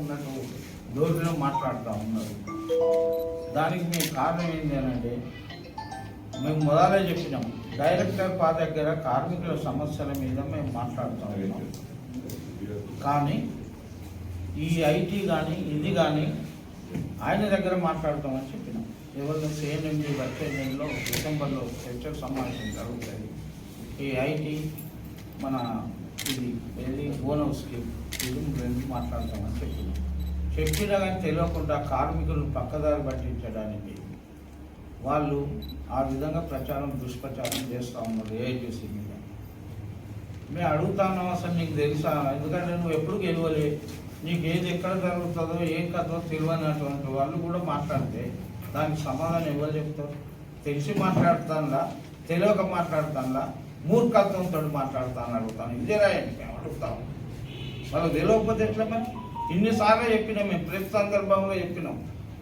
ఉన్నట్టు దోషులు మాట్లాడుతూ ఉన్నారు. దానికి మీ కారణం ఏంటి అని అంటే మేము మొదలే చెప్పినాం. డైరెక్టర్ పా దగ్గర కార్మికుల సమస్యల మీద మేము మాట్లాడుతూ ఉన్నాం. కానీ ఈ ఐటీ కానీ ఇది కానీ ఆయన దగ్గర మాట్లాడతామని చెప్పినాం. ఎవరిని సిఎన్ఎండి వచ్చే నెలలో డిసెంబర్లో చర్చల సమావేశం జరుగుతుంది. ఈ ఐటీ మన ఇది ఏది? Owner scheme. ఇది రెండు మాట్లాడతామని చెప్పింది చెప్పినా కానీ తెలియకుండా కార్మికులను పక్కదారి పట్టించడానికి వాళ్ళు ఆ విధంగా ప్రచారం దుష్ప్రచారం చేస్తూ ఉన్నారు ఏఐటీసీ మీద. మేము అడుగుతాను అసలు నీకు తెలుసా? ఎందుకంటే నువ్వు ఎప్పుడు గెలవలే. నీకు ఏది ఎక్కడ జరుగుతుందో ఏం కథో తెలియనటువంటి వాళ్ళు కూడా మాట్లాడితే దానికి సమాధానం ఎవరు చెప్తారు? తెలిసి మాట్లాడతానులా తెలియక మాట్లాడతానులా మూర్ఖత్వంతో మాట్లాడుతాను అడుగుతాను. ఇదే రాయండి మేము అడుగుతాము. వాళ్ళకి తెలియకపోతే ఎట్లా మరి? ఇన్నిసార్లు చెప్పినాం మేము ప్రతి సందర్భంలో చెప్పినాం.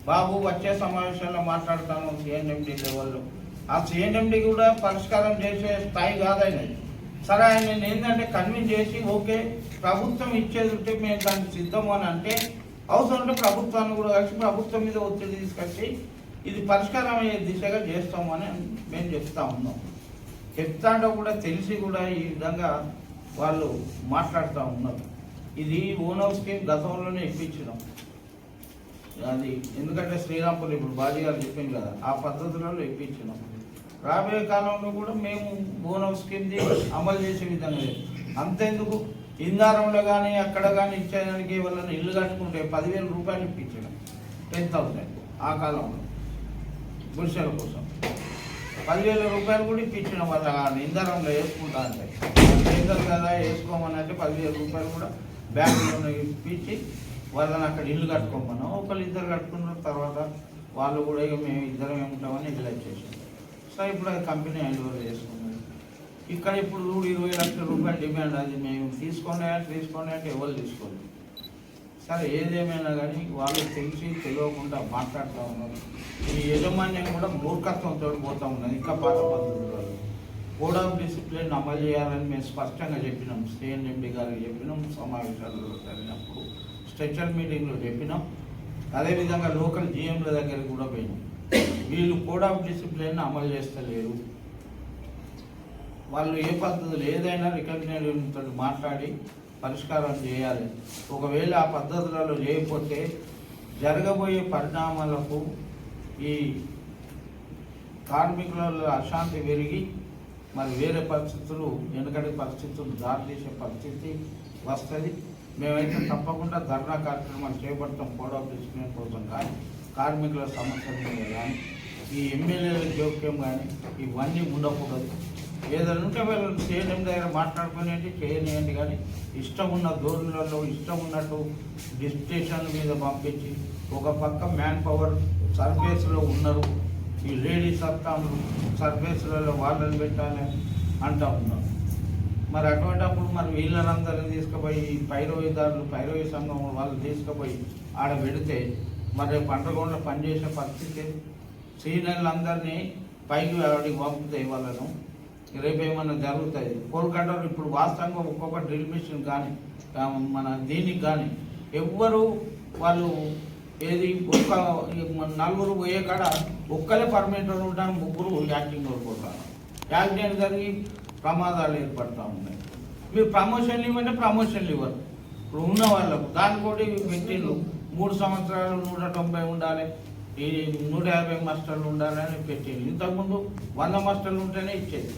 బాబు వచ్చే సమావేశంలో మాట్లాడతాను సిఎన్ఎండి లెవెల్లో ఆ సిఎన్ఎండి కూడా పరిష్కారం చేసే స్థాయి కాదైనది సరే ఆయన ఏంటంటే కన్విన్స్ చేసి ఓకే ప్రభుత్వం ఇచ్చేది ఉంటే మేము దానికి సిద్ధము అని అంటే అవసరం ఉంటే ప్రభుత్వాన్ని కూడా కలిసి ప్రభుత్వం మీద ఒత్తిడి తీసుకొచ్చి ఇది పరిష్కారం అయ్యే దిశగా చేస్తాము అని మేము చెప్తా ఉన్నాం. చెప్తాంటో కూడా తెలిసి కూడా ఈ విధంగా వాళ్ళు మాట్లాడుతూ ఉన్నారు. ఇది ఓన్ హౌస్ స్కీమ్ గతంలోనే ఇప్పించినాం. అది ఎందుకంటే శ్రీరాంపూర్ ఇప్పుడు బాజీ గారు చెప్పింది కదా ఆ పద్ధతులలో ఇప్పించినాం. రాబోయే కాలంలో కూడా మేము ఓన్ హౌస్ స్కీమ్ది అమలు చేసే విధంగా చేస్తాం. అంతెందుకు? ఇందారంలో కానీ అక్కడ కానీ ఇచ్చేదానికి వాళ్ళని ఇల్లు కట్టుకుంటే పదివేల రూపాయలు ఇప్పించడం. టెన్ థౌసండ్ ఆ కాలంలో. గుడిసెల కోసం. పదివేల రూపాయలు కూడా ఇప్పించిన వాళ్ళ ఇందారంలో వేసుకుంటా అంటే. పేదలు కదా వేసుకోమని అంటే పదివేల రూపాయలు కూడా బ్యాంక్లో ఇప్పించి వాళ్ళని అక్కడ ఇల్లు కట్టుకోమన్నాం. ఒకళ్ళు ఇద్దరు కట్టుకున్న తర్వాత వాళ్ళు కూడా ఇక మేము ఇద్దరం ఉంటామని ఇల్లు వచ్చేసాం సో ఇప్పుడు అది కంపెనీ హ్యాండ్ ఓవర్ చేసుకున్నది ఇక్కడ ఇప్పుడు చూడు ఇరవై లక్షల రూపాయలు డిమాండ్ అది మేము తీసుకోండి అంటే తీసుకోండి అంటే ఎవరు తీసుకోలేదు. సరే ఏదేమైనా కానీ వాళ్ళు తెలిసి తెలియకుండా మాట్లాడుతూ ఉన్నారు. ఈ యజమాన్యం కూడా మూర్ఖత్వంతో పోతూ ఉన్నది. ఇంకా పాత పద్ధతులు కోడ్ ఆఫ్ డిసిప్లిన్ అమలు చేయాలని మేము స్పష్టంగా చెప్పినాం. సిఎన్ఎండి గారికి చెప్పినాం సమావేశాలలో జరిగినప్పుడు స్ట్రెచర్ మీటింగ్లో చెప్పినాం. అదేవిధంగా లోకల్ జిఎంల దగ్గరికి కూడా పోయినాం. వీళ్ళు కోడ్ ఆఫ్ డిసిప్లిన్ అమలు చేస్తలేరు. వాళ్ళు ఏ పద్ధతులు ఏదైనా రికగ్నైజ్తో మాట్లాడి పరిష్కారం చేయాలి. ఒకవేళ ఆ పద్ధతులలో చేయకపోతే జరగబోయే పరిణామాలకు ఈ కార్మికులలో అశాంతి పెరిగి మరి వేరే పరిస్థితులు వెనుకటి పరిస్థితులు దారితీసే పరిస్థితి వస్తుంది. మేమైతే తప్పకుండా ధర్నా కార్యక్రమాలు చేపడతాం కోడ్ తీసుకునే కోసం కానీ కార్మికుల సమస్యల మీద కానీ ఈ ఎమ్మెల్యేల జోక్యం కానీ ఇవన్నీ ఉండకూడదు. ఏదైనా ఉంటే వాళ్ళు చేయడం దగ్గర మాట్లాడుకునేది చేయనియండి. కానీ ఇష్టం ఉన్న ధోరణులలో ఇష్టం ఉన్నట్టు డిస్టేషన్ మీద పంపించి ఒక పక్క మ్యాన్ పవర్ సర్వీస్లో ఉన్నారు. ఈ లేడీస్ అత్తాము సర్వీసులలో వాళ్ళని పెట్టాలి అంటూ ఉన్నారు మరి అటువంటప్పుడు మరి వీళ్ళనందరినీ తీసుకుపోయి ఈ పైరవీదారులు పైరవీ సంఘం వాళ్ళు తీసుకుపోయి ఆడ పెడితే మరి రేపు పంటగొండ పనిచేసే పరిస్థితి సీనియర్లందరినీ పైకి ఆడికి పంపుతాయి వాళ్ళను. రేపు ఏమైనా జరుగుతాయి. కోల్కతాలో ఇప్పుడు వాస్తవంగా ఒక్కొక్క డ్రిల్ మిషన్ కానీ మన దీనికి కానీ ఎవ్వరూ వాళ్ళు ఏది ఒక్క నలుగురు పోయే కాడ ఒక్కలే పర్మనెంట్ ఉంటాను ముగ్గురు యాక్టింగ్ కోరుకుంటాను యాక్సిడెంట్ జరిగి ప్రమాదాలు ఏర్పడతా ఉన్నాయి. మీరు ప్రమోషన్లు ఇవ్వంటే ప్రమోషన్లు ఇవ్వరు. ఇప్పుడు ఉన్న వాళ్ళకు దాన్ని కూడా పెట్టిండ్రు. మూడు సంవత్సరాలు నూట తొంభై ఉండాలి. ఈ నూట యాభై మాస్టర్లు ఉండాలి అని పెట్టిండ్రు. ఇంతకుముందు వంద మాస్టర్లు ఉంటేనే ఇచ్చేది.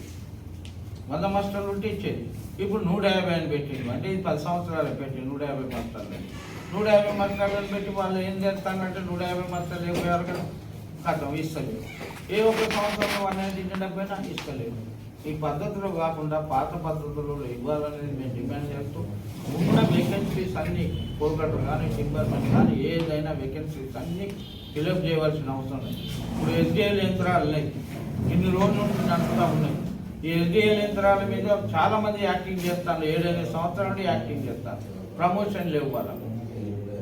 వంద మాస్టర్లు ఉంటే ఇచ్చేది. ఇప్పుడు నూట యాభై అని పెట్టింది అంటే ఇది పది సంవత్సరాలు పెట్టి నూట యాభై మాస్టర్లు అని. నూట యాభై మాస్టర్లను పెట్టి వాళ్ళు ఏం చేస్తానంటే నూట యాభై మాస్టర్లు అయిపోయారు కదా కథం ఇస్తలేదు. ఏ ఒక్క సంవత్సరంలో వన్ నైన్టీ పోయినా ఇస్తలేదు. ఈ పద్ధతిలో కాకుండా పాత పద్ధతుల్లో ఇవ్వాలనేది మేము డిమాండ్ చేస్తూ ఉన్న వేకెన్సీస్ అన్ని కోల్కటర్ కానీ డిపార్ట్మెంట్ కానీ ఏదైనా వేకెన్సీస్ అన్ని ఫిలప్ చేయవలసిన అవసరం లేదు. ఇప్పుడు ఎస్డిఎల్ యంత్రాలు లేవు. ఇన్ని రోజుల నుంచి నడుస్తూ ఉన్నాయి. ఈ ఎస్డిఎల్ యంత్రాల మీద చాలామంది యాక్టింగ్ చేస్తారు. ఏడెనిమిది సంవత్సరాలు యాక్టింగ్ చేస్తారు. ప్రమోషన్ లేవు వాళ్ళకు.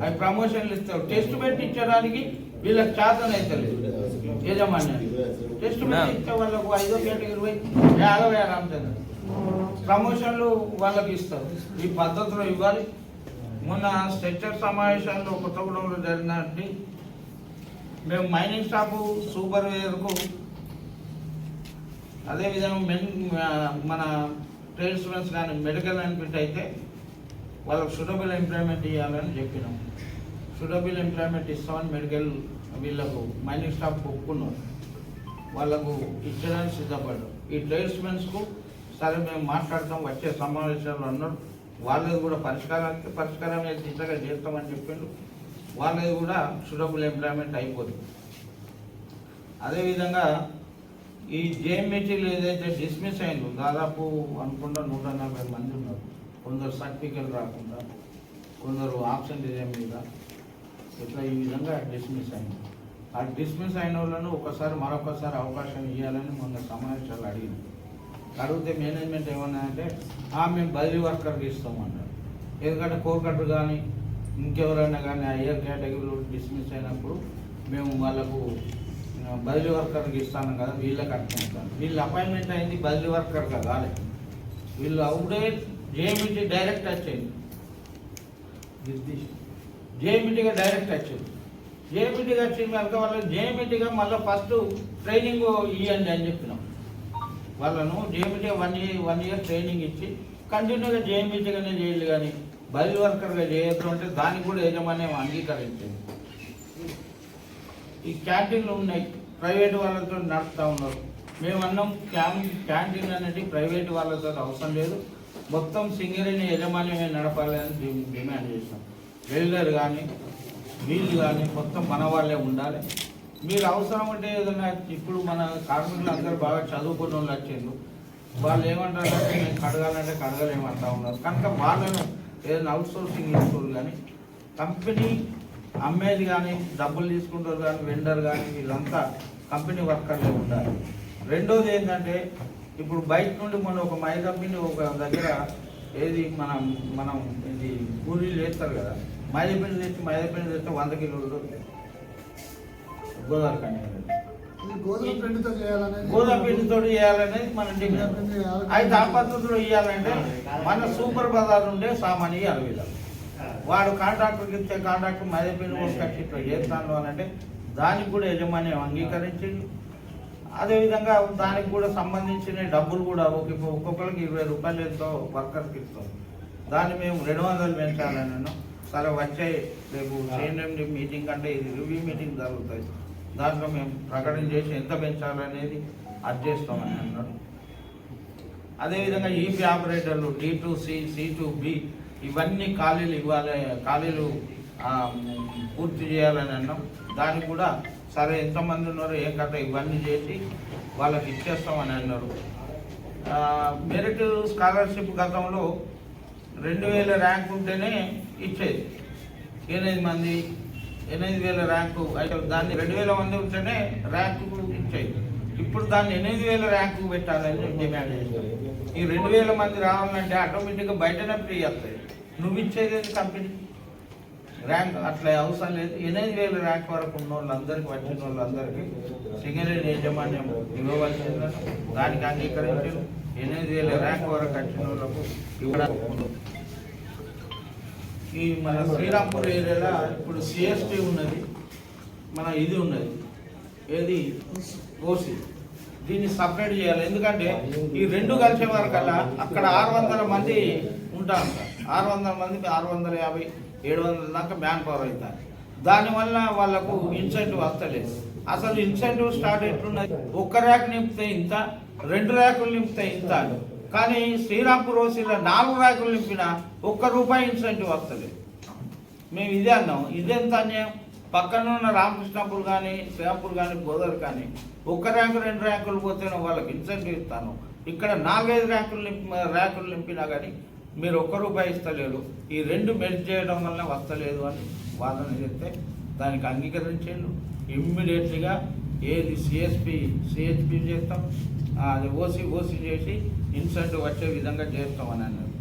అవి ప్రమోషన్లు ఇస్తారు. టెస్ట్ పెట్టి ఇచ్చడానికి వీళ్ళకి చేతన అయితే లేదు యజమాన్యానికి టెస్ట్ పెట్టి ఇచ్చే వాళ్ళకు ఐదో కేటగిరీ పోయి యాదవ రామచంద్ర ప్రమోషన్లు వాళ్ళకి ఇస్తారు. ఈ పద్ధతిలో ఇవ్వాలి. మొన్న స్ట్రక్చర్ సమావేశాల్లో కొత్తగూడెంలో జరిగినట్టు మేము మైనింగ్ స్టాఫ్ సూపర్వైజర్కు అదేవిధంగా మెన్ మన ట్రేడ్ స్టూడెంట్స్ కానీ మెడికల్ అన్ఫిట్ అయితే వాళ్ళకి సుటబుల్ ఎంప్లాయ్మెంట్ ఇవ్వాలని చెప్పినాం. సుటబుల్ ఎంప్లాయ్మెంట్ ఇస్తామని మెడికల్ వీళ్ళకు మైనింగ్ స్టాఫ్ ఒప్పుకున్నారు వాళ్ళకు ఇచ్చడానికి సిద్ధపడ్డారు ఈ ట్రేడ్ సరే మేము మాట్లాడతాం వచ్చే సమావేశాలు అన్నారు వాళ్ళది కూడా పరిష్కారానికి పరిష్కారం అయితే దిశగా చేస్తామని చెప్పిండు. వాళ్ళది కూడా సుటబుల్ ఎంప్లాయ్మెంట్ అయిపోతుంది అదేవిధంగా ఈ జేఎంఈటీలు ఏదైతే డిస్మిస్ అయిందో దాదాపు అనుకుంటా నూట నలభై మంది ఉన్నారు. కొందరు సర్టిఫికెట్ రాకుండా కొందరు ఆప్షన్ డిజైన్ మీద ఇట్లా ఈ విధంగా డిస్మిస్ అయింది. ఆ డిస్మిస్ అయిన వాళ్ళను ఒకసారి మరొకసారి అవకాశం ఇవ్వాలని మొన్న సమావేశాలు అడిగింది. అడిగితే మేనేజ్మెంట్ ఏమన్నా అంటే "ఆ, మేము బదిలీ వర్కర్కి ఇస్తామన్నారు. ఎందుకంటే కోకట్ కానీ ఇంకెవరైనా కానీ హయ్యర్ కేటగిరీలో డిస్మిస్ అయినప్పుడు మేము వాళ్ళకు బదిలీ వర్కర్కి ఇస్తాను కదా వీళ్ళకి అర్థమవుతాను వీళ్ళు అపాయింట్మెంట్ అయింది బదిలీ వర్కర్గా కాలేదు వీళ్ళు అవుడే జేఎంఈటీ డైరెక్ట్ వచ్చేది జేఎంఈటీగా డైరెక్ట్ వచ్చేది జేఎంఈటీగా వచ్చింది కనుక వాళ్ళకి జేఎంఈటీగా మళ్ళీ ఫస్ట్ ట్రైనింగ్ ఇవ్వండి అని చెప్పినాం. వాళ్ళను JMET one year one year training ఇచ్చి కంటిన్యూగా జేఎంఈటీగానే చేయాలి కానీ బదిలీ వర్కర్గా చేయొద్దు అంటే దానికి కూడా యజమాన్యం అంగీకరించింది ఈ క్యాంటీన్లు ఉన్నాయి. ప్రైవేట్ వాళ్ళతో నడుపుతా ఉన్నారు. మేము అన్నాం క్యాంటీన్ అనేది ప్రైవేట్ వాళ్ళతో అవసరం లేదు. మొత్తం సింగరేణి యజమాన్యమే నడపాలి డిమాండ్ చేసాం వెల్డర్ కానీ వీళ్ళు కానీ మొత్తం మన వాళ్ళే ఉండాలి. మీరు అవసరం అంటే ఏదైనా ఇప్పుడు మన కార్మికులు అందరూ బాగా చదువుకున్న వాళ్ళు వచ్చిండ్రు. వాళ్ళు ఏమంటారంటే మేము కడగాలంటే కడగలేమంటా ఉన్నారు. కనుక వాళ్ళను ఏదైనా అవుట్ సోర్సింగ్ చేసుకోరు కానీ కంపెనీ అమ్మేది కానీ డబ్బులు తీసుకుంటారు కానీ వెండర్ కానీ వీళ్ళంతా కంపెనీ వర్కర్లే ఉండాలి. రెండోది ఏంటంటే ఇప్పుడు బయట నుండి మన ఒక మై కంపెనీ ఒక దగ్గర ఏది మనం మనం ఇది కూలీలు వేస్తారు కదా మైదపిండి తెచ్చి మైదపిండి తెస్తే వంద కిలోలు గోదావరి కానీ గోధుమ పిండితో చేయాలనేది మన డిమాండ్ పిండి. అయితే ఆ పద్ధతిలో ఇవ్వాలంటే మన సూపర్ బజార్ ఉండే సామాన్ ఇవ్వాలి వీళ్ళకి వాడు కాంట్రాక్టర్కి ఇచ్చే కాంట్రాక్టర్ మధ్య పిండి కట్టి ఇట్లా చేస్తాను అని అంటే దానికి కూడా యజమాని అంగీకరించింది అదేవిధంగా దానికి కూడా సంబంధించిన డబ్బులు కూడా ఒక ఒక్కొక్కరికి ఇరవై రూపాయలు ఎంతో వర్కర్కి ఇస్తాం. దాన్ని మేము రెండు వందలు పెంచాలని అన్నాం. సరే వచ్చే రేపు సిఎండి మీటింగ్ అంటే ఇది రివ్యూ మీటింగ్ జరుగుతుంది దాంట్లో మేము ప్రకటన చేసి ఎంత పెంచాలనేది అది చేస్తామని అన్నాడు అదేవిధంగా ఈపీ ఆపరేటర్లు D to C C to B ఇవన్నీ ఖాళీలు ఇవ్వాలి ఖాళీలు పూర్తి చేయాలని అన్నాం. దానికి కూడా సరే ఎంతమంది ఉన్నారో ఏం కథ ఇవన్నీ చేసి వాళ్ళకి ఇచ్చేస్తామని అన్నారు. మెరిట్ స్కాలర్షిప్ గతంలో రెండు వేల ర్యాంక్ ఉంటేనే ఇచ్చేది. ఎనిమిది మంది ఎనిమిది వేల ర్యాంకు అయితే దాన్ని రెండు వేల మంది ఉంటేనే ర్యాంకు ఇచ్చేది. ఇప్పుడు దాన్ని ఎనిమిది వేల ర్యాంకు పెట్టాలని డిమాండ్ చేస్తారు. ఈ రెండు వేల మంది రావాలంటే ఆటోమేటిక్గా బయటనే ఫ్రీ వస్తాయి నువ్వు ఇచ్చేది కంపెనీ? ర్యాంక్ అట్లా అవసరం లేదు. ఎనిమిది వేల ర్యాంక్ వరకు ఉన్న వాళ్ళందరికీ వచ్చిన వాళ్ళందరికీ సింగరేణి యాజమాన్యం ఇవ్వవలసింది దానికి అంగీకరించి ఎనిమిది వేల ర్యాంక్ వరకు వచ్చిన వాళ్ళకు ఇవ్వడం ఈ మన శ్రీరాంపూర్ ఏరియాలో ఇప్పుడు సిఎస్టీ ఉన్నది మన ఇది ఉన్నది ఏది? ఓసీ. దీన్ని సపరేట్ చేయాలి. ఎందుకంటే ఈ రెండు కలిసే వరకల్లా అక్కడ ఆరు వందల మంది ఉంటారు. ఆరు వందల మందికి ఆరు వందల యాభై ఏడు వందల దాకా మ్యాన్ పవర్ అవుతారు దానివల్ల వాళ్ళకు ఇన్సెంటివ్ వస్తలేదు. అసలు ఇన్సెంటివ్ స్టార్ట్ ఎట్లున్నది? ఒక్క ర్యాక్ నింపితే ఇంత రెండు ర్యాకులు నింపితే ఇంత కానీ శ్రీరాంపూర్ ఓసీలో నాలుగు ర్యాకులు నింపినా ఒక్క రూపాయి ఇన్సెంటివ్ వస్తలేదు. మేము ఇదే అన్నాం. ఇదెంత అన్యాయం? పక్కన ఉన్న రామకృష్ణాపూర్ కానీ శ్రీరాంపూర్ కానీ గోదావరి కానీ ఒక్క ర్యాంకు రెండు ర్యాంకులు పోతేనే వాళ్ళకి ఇన్సెంటివ్ ఇస్తాను. ఇక్కడ నాలుగైదు ర్యాంకులు నింపి ర్యాంకులు నింపినా కానీ మీరు ఒక్క రూపాయి ఇస్తలేరు. ఈ రెండు మెర్జ్ చేయడం వల్ల వస్తలేదు అని వాదన చేస్తే దానికి అంగీకరించేళ్ళు ఇమ్మీడియట్లీగా ఏది సిఎస్పి సిహెచ్పి చేస్తాం. అది ఓసీ ఓసీ చేసి ఇన్సెంటివ్ వచ్చే విధంగా చేస్తామని అన్నారు.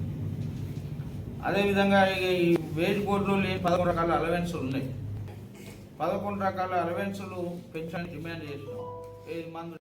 అదేవిధంగా ఇక ఈ వేజ్ బోర్డులో లేని పదకొండు రకాల అలవెన్సులు ఉన్నాయి. పదకొండు రకాల అలవెన్సులు పెన్షన్ డిమాండ్ చేసినాం. ఏది మందు